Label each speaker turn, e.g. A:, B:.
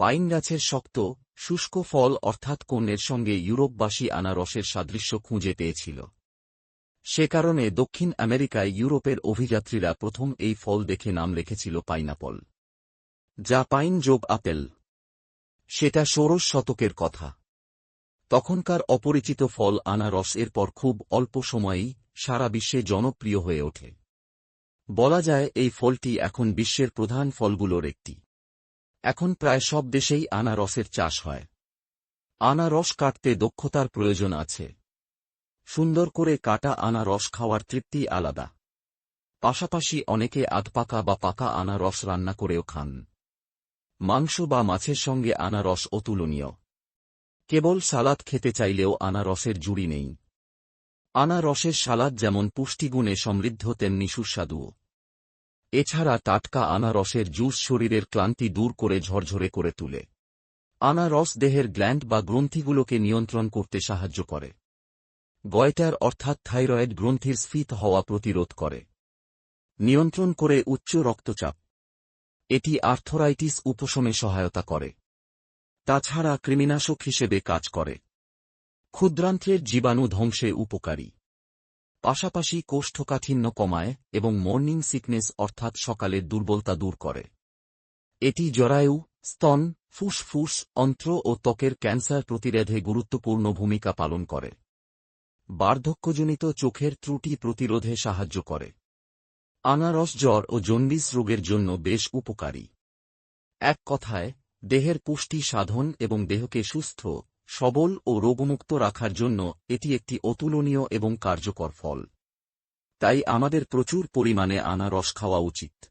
A: Pine গাছের শক্ত, শুষ্ক ফল অর্থাৎ কন্যের সঙ্গে ইউরোপবাসী আনারসের সাদৃশ্য খুঁজে পেয়েছিল। সে কারণে দক্ষিণ আমেরিকায় ইউরোপের অভিযাত্রীরা প্রথম এই ফল দেখে নাম রেখেছিল পাইনাপল, যা পাইন যোগ আপেল। সেটা ষোড়শ শতকের কথা। তখনকার অপরিচিত ফল আনারস এরপর খুব অল্প সময়েই সারা বিশ্বে জনপ্রিয় হয়ে ওঠে। বলা যায় এই ফলটি এখন বিশ্বের প্রধান ফলগুলোর একটি। এখন প্রায় সব দেশেই আনারসের চাষ হয়। আনারস কাটতে দক্ষতার প্রয়োজন আছে। সুন্দর করে কাটা আনারস খাওয়ার তৃপ্তি আলাদা। পাশাপাশি অনেকে আধপাকা বা পাকা আনারস রান্না করেও খান। মাংস বা মাছের সঙ্গে আনারস অতুলনীয়। কেবল সালাদ খেতে চাইলেও আনারসের জুড়ি নেই। আনারসের সালাদ যেমন পুষ্টিগুণে সমৃদ্ধ, তেমনি সুস্বাদুও। এছাড়া টাটকা আনারসের জুস শরীরের ক্লান্তি দূর করে ঝরঝরে করে তুলে। আনারস দেহের গ্ল্যান্ড বা গ্রন্থিগুলোকে নিয়ন্ত্রণ করতে সাহায্য করে। গয়টার অর্থাৎ থাইরয়েড গ্রন্থির স্ফীত হওয়া প্রতিরোধ করে। নিয়ন্ত্রণ করে উচ্চ রক্তচাপ। এটি আর্থরাইটিস উপশমে সহায়তা করে। তাছাড়া কৃমিনাশক হিসেবে কাজ করে। ক্ষুদ্রান্ত্রের জীবাণু ধ্বংসে উপকারী। পাশাপাশি কোষ্ঠকাঠিন্য কমায় এবং মর্নিং সিকনেস অর্থাৎ সকালের দুর্বলতা দূর করে। এটি জরায়ু, স্তন, ফুসফুস, অন্ত্র ও ত্বকের ক্যান্সার প্রতিরোধে গুরুত্বপূর্ণ ভূমিকা পালন করে। বার্ধক্যজনিত চোখের ত্রুটি প্রতিরোধে সাহায্য করে। আনারস জ্বর ও জন্ডিস রোগের জন্য বেশ উপকারী। এক কথায়, দেহের পুষ্টি সাধন এবং দেহকে সুস্থ সবল ও রোগমুক্ত রাখার জন্য এটি একটি অতুলনীয় এবং কার্যকর ফল। তাই আমাদের প্রচুর পরিমাণে আনারস খাওয়া উচিত।